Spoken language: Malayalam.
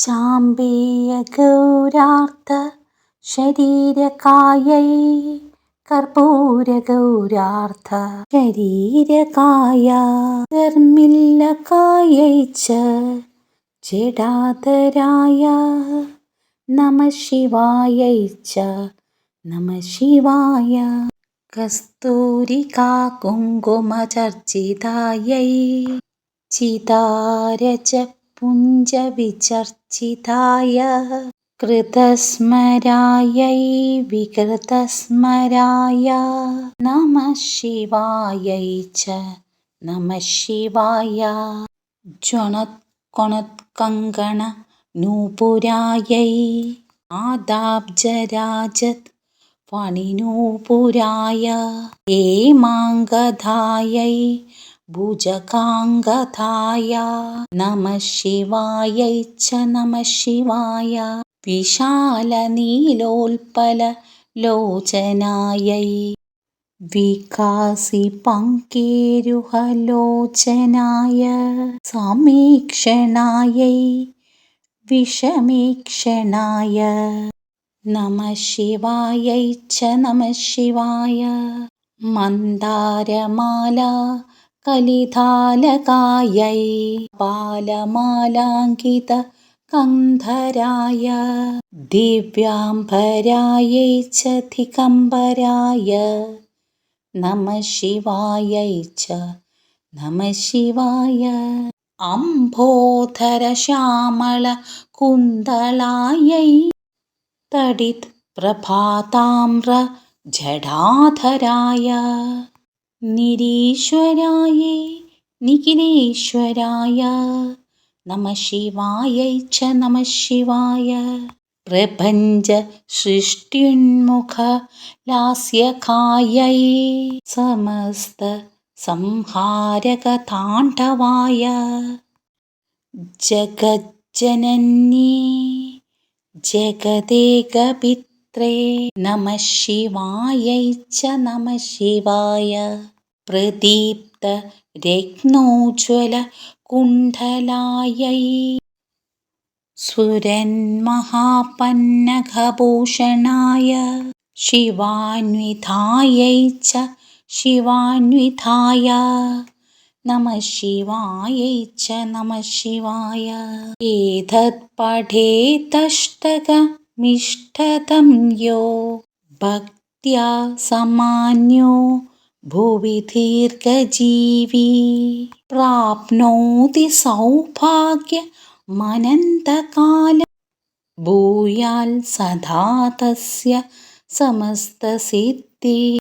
ചാമ്പേയഗൗരാർത്ഥ ശരീരകായൈ കർപ്പൂരഗൗരാർത്ഥ ശരീരകായ ധർമ്മില്ലകായൈ ച ജഡാധരായ നമ ശിവായൈ ച നമ ശിവായ. കസ്തൂരികാ കുങ്കുമചർച്ചിതായൈ ചിതാരജ പുഞ്ചവിചർച്ചിതായ कृतस्मरायै विकृतस्मराय नमः शिवायै च नमः शिवाय ज्वणत्कणत्कङ्कण नूपुरायै आदाब्जराजत् फणिनूपुराय हेमाङ्गधायै भुजगाङ्गधाय नमः शिवायै च नमः शिवाय विशालनीलोत्पललोचनायै विकासिपङ्केरुहलोचनाय समीक्षणायै विषमीक्षणाय नमः शिवायै च नमः शिवाय मन्दारमाला കലിതാലകായൈ പാലമാലാങ്കിത കന്ധരായ ദിവ്യാംബരായൈ ച ദിഗംബരായ നമ ശിവായൈ ച നമ ശിവായ അംബോധരശ്യാമള കുന്തളായൈ തടിത് പ്രഭാതാമ്ര ജടാധരായ निरीश्वरायै निखिलेश्वराय नमः शिवायै च नमः शिवाय। प्रपञ्चसृष्ट्युन्मुखलास्यकायै समस्तसंहारकताण्डवाय जगज्जनन्ये जगदेकपित्रे नमः शिवायै च नमः शिवाय। प्रदीप्तरत्नोज्ज्वलकुण्डलायै सुरन्महापन्नगभूषणाय शिवान्वितायै च शिवान्विताय। नमः शिवायै च नमः शिवाय। एतत् पठेतष्टकमिष्टतं यो भक्त्या समान्यो भुवि दीर्घजीवी प्राप्नोति सौभाग्यमनन्तकालं भूयाल् सदा तस्य समस्तसिद्धिः